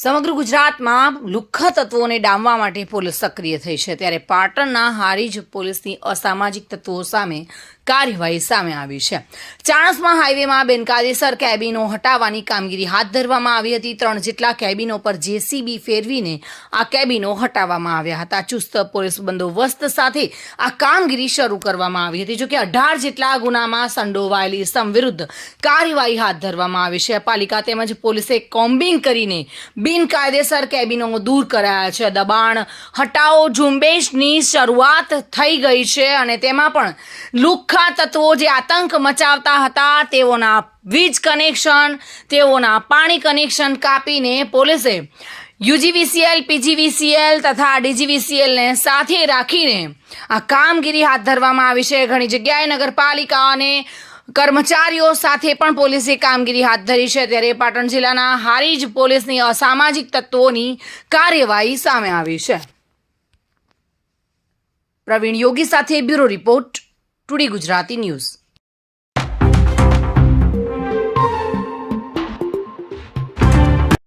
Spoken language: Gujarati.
સમગ્ર ગુજરાતમાં લુખ્ખા તત્વોને ડામવા માટે પોલીસ સક્રિય થઈ છે. ત્યારે પાટણના હારીજ પોલીસની અસામાજિક તત્વો સામે કાર્યવાહી સામે આવી છે. ચાણસમાં હાઈવેમાં બેનકાયદેસર કેબિનો હટાવવાની કામગીરી હાથ ધરવામાં આવી હતી. ત્રણ જેટલા કેબિનો પર જેસીબી ફેરવીને આ કેબિનો હટાવવામાં આવ્યા હતા. ચુસ્ત પોલીસ બંદોબસ્ત સાથે આ કામગીરી શરૂ કરવામાં આવી હતી. જોકે અઢાર જેટલા ગુનામાં સંડોવાયેલી સમ વિરુદ્ધ કાર્યવાહી હાથ ધરવામાં આવી છે. પાલિકા તેમજ પોલીસે કોમ્બિંગ કરીને બિનકાયદેસર કેબિનો દૂર કરાયા છે. દબાણ હટાવો ઝુંબેશની શરૂઆત થઈ ગઈ છે અને તેમાં પણ લુખ્ખા તત્વો જે આતંક મચાવતા હતા, તેઓના વીજ કનેક્શન, તેઓના પાણી કનેક્શન કાપીને પોલીસે યુજીવીસીએલ, પીજીવીસીએલ તથા ડીજીવીસીએલને સાથે રાખીને આ કામગીરી હાથ ધરવામાં આવી છે. ઘણી જગ્યાએ નગરપાલિકા અને કર્મચારીઓ સાથે પણ પોલીસે કામગીરી હાથ ધરી છે. ત્યારે પાટણ જિલ્લાના હારીજ પોલીસની અસામાજિક તત્વોની કાર્યવાહી સામે આવી છે. પ્રવીણ યોગી સાથે bureau report today Gujarati news.